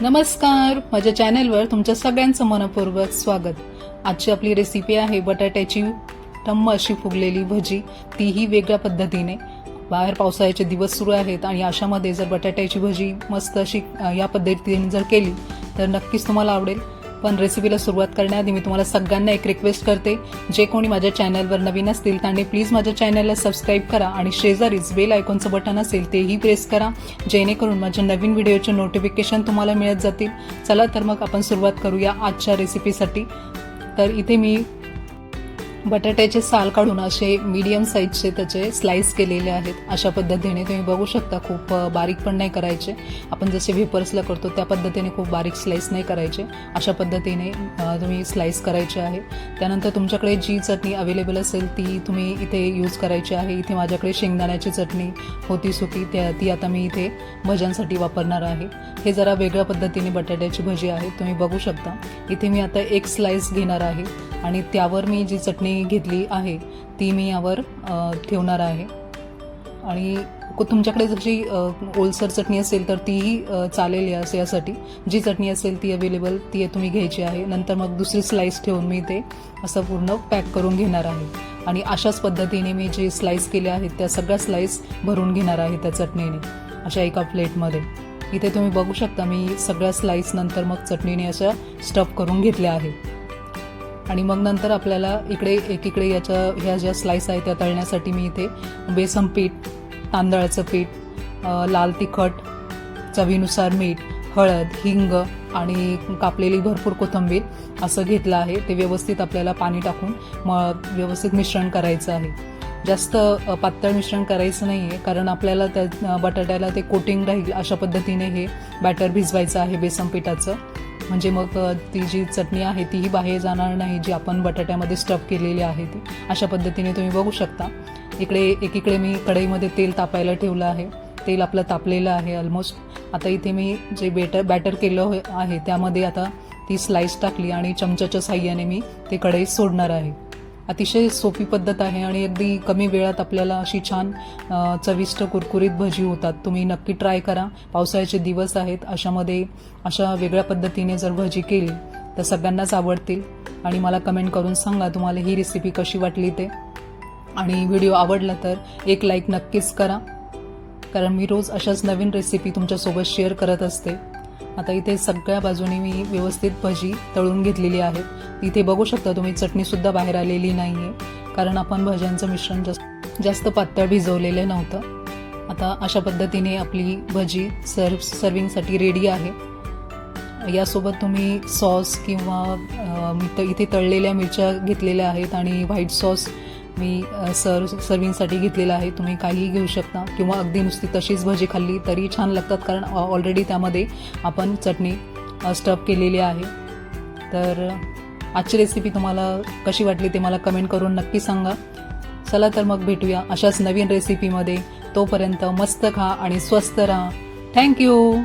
नमस्कार. माझ्या चॅनेलवर तुमच्या सगळ्यांचं मनपूर्वक स्वागत. आजची आपली रेसिपी आहे बटाट्याची टम्म अशी फुगलेली भजी. तीही वेगळ्या पद्धतीने. बाहेर पावसाळ्याचे दिवस सुरू आहेत आणि अशामध्ये जर बटाट्याची भजी मस्त अशी या पद्धतीने जर केली तर नक्कीच तुम्हाला आवडेल. पण रेसिपीला सुरुवात करण्याआधी मी तुम्हाला सगळ्यांना एक रिक्वेस्ट करते. जे कोणी माझ्या चॅनलवर नवीन असतील त्यांनी प्लीज माझ्या चॅनलला सबस्क्राईब करा आणि शेजारीच बेल आयकॉनचं बटन असेल तेही प्रेस करा. जेणेकरून माझ्या नवीन व्हिडिओचे नोटिफिकेशन तुम्हाला मिळत जातील. चला तर मग आपण सुरुवात करूया आजच्या रेसिपीसाठी तर इथे मी बटाट्याचे साल काढून असे मीडियम साईजचे त्याचे स्लाइस केलेले आहेत. अशा पद्धतीने तुम्ही बघू शकता खूप बारीक पण नाही करायचे. आपण जसे व्हेपर्सला करतो त्या पद्धतीने खूप बारीक स्लाइस नाही करायचे. अशा पद्धतीने तुम्ही स्लाइस करायचे आहे. त्यानंतर तुमच्याकडे जी चटणी अवेलेबल असेल ती तुम्ही इथे यूज करायची आहे. इथे माझ्याकडे शेंगदाण्याची चटणी होती सुकी. त्या ती आता मी इथे भज्यांसाठी वापरणार आहे. हे जरा वेगळ्या पद्धतीने बटाट्याची भजी आहे तुम्ही बघू शकता. इथे मी आता एक स्लाइस घेणार आहे. आणि त्यावर मी जी चटणी घेतली आहे ती मी यावर ठेवणार आहे. आणि तुमच्याकडे जशी ओलसर चटणी असेल तर तीही चालेल या यासाठी. जी चटणी असेल ती अवेलेबल ती तुम्ही घ्यायची आहे. नंतर मग दुसरी स्लाईस ठेवून मी ते असं पूर्ण पॅक करून घेणार आहे. आणि अशाच पद्धतीने मी जे स्लाईस केल्या आहेत त्या सगळ्या स्लाईस भरून घेणार आहे त्या चटणीने अशा एका प्लेटमध्ये इथे तुम्ही बघू शकता मी सगळ्या स्लाईस नंतर मग चटणीने अशा स्टफ करून घेतल्या आहेत. आणि मग नंतर आपल्याला इकडे एकीकडे याच्या ह्या ज्या स्लाईस आहेत त्या तळण्यासाठी मी इथे बेसन पीठ तांदळाचं पीठ लाल तिखट चवीनुसार मीठ हळद हिंग आणि कापलेली भरपूर कोथिंबीर असं घेतलं आहे. ते व्यवस्थित आपल्याला पाणी टाकून म व्यवस्थित मिश्रण करायचं आहे. जास्त पातळ मिश्रण करायचं नाही आहे कारण आपल्याला त्या बटाट्याला ते कोटिंग राहील अशा पद्धतीने हे बॅटर भिजवायचं आहे बेसन पिठाचं. म्हणजे मग ती जी चटणी आहे तीही बाहेर जाणार नाही जी आपण बटाट्यामध्ये स्टफ केलेली आहे ती. अशा पद्धतीने तुम्ही बघू शकता. इकडे एकीकडे मी कढईमध्ये तेल तापायला ठेवलं आहे. तेल आपलं तापलेलं आहे ऑलमोस्ट आता इथे मी जे बेटर बॅटर केलं हो, आहे त्यामध्ये आता ती स्लाईस टाकली आणि चमच्याच्या साह्याने मी ते कढईत सोडणार आहे. अतिशय सोपी पद्धत आहे आणि अगदी कमी वेळात आपल्याला अशी छान चविष्ट कुरकुरीत भजी होतात. तुम्ही नक्की ट्राय करा. पावसाळ्याचे दिवस आहेत. अशामध्ये अशा वेगळ्या पद्धतीने जर भजी केली तर सगळ्यांनाच आवडतील. आणि मला कमेंट करून सांगा तुम्हाला ही रेसिपी कशी वाटली ते. आणि व्हिडिओ आवडला तर एक लाईक नक्कीच करा. कारण मी रोज अशाच नवीन रेसिपी तुमच्यासोबत शेअर करत असते. आता इथे सगळ्या बाजूने मी व्यवस्थित भजी तळून घेतलेली आहेत. इथे बघू शकता तुम्ही चटणीसुद्धा बाहेर आलेली नाही आहे कारण आपण भज्यांचं मिश्रण जास्त जास्त पातळ भिजवलेलं नव्हतं. आता अशा पद्धतीने आपली भजी सर्व सर्विंगसाठी रेडी आहे. यासोबत तुम्ही सॉस किंवा इथे तळलेल्या मिरच्या घेतलेल्या आहेत आणि व्हाईट सॉस मी सर्व सर्विंगसाठी घेतलेला आहे. तुम्ही काहीही घेऊ शकता. किंवा अगदी नुसती तशीच भजी खाल्ली तरी छान लागतात कारण ऑलरेडी त्यामध्ये आपण चटणी स्टफ केलेली आहे. तर आजची रेसिपी तुम्हाला कशी वाटली ते मला कमेंट करून नक्की सांगा. चला तर मग भेटूया अशाच नवीन रेसिपीमध्ये तोपर्यंत मस्त खा आणि स्वस्त राहा. थँक्यू